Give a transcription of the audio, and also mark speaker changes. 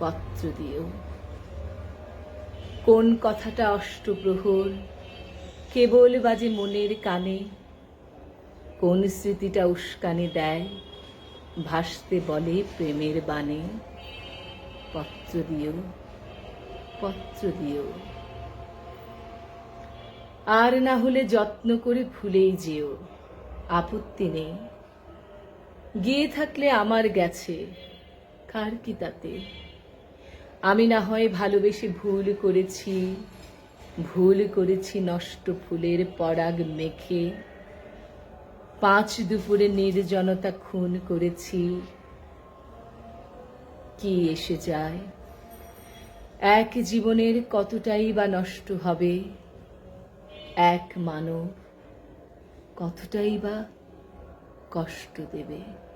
Speaker 1: পত্র দিও। কোন কথাটা অষ্টপ্রহর? কেবল বাজে মনের কানে। কোন স্মৃতিটা উস্কানে দেয়? ভাসতে বলে প্রেমের বাণে। পত্র দিও পত্র দিও। আর না হলে যত্ন করে ভুলেই যেও। আপত্তি নেই। গিয়ে থাকলে আমার গেছে। কার কি তাতে? আমি না হয় ভালোবেসে ভুল করেছি ভুল করেছি নষ্ট ফুলের পরাগ মেখে। পাঁচ দুপুরে নির্জনতা খুন করেছি। কি এসে যায়? এক জীবনের কতটাই বা নষ্ট হবে? এক মানব কতটাই বা কষ্ট দেবে?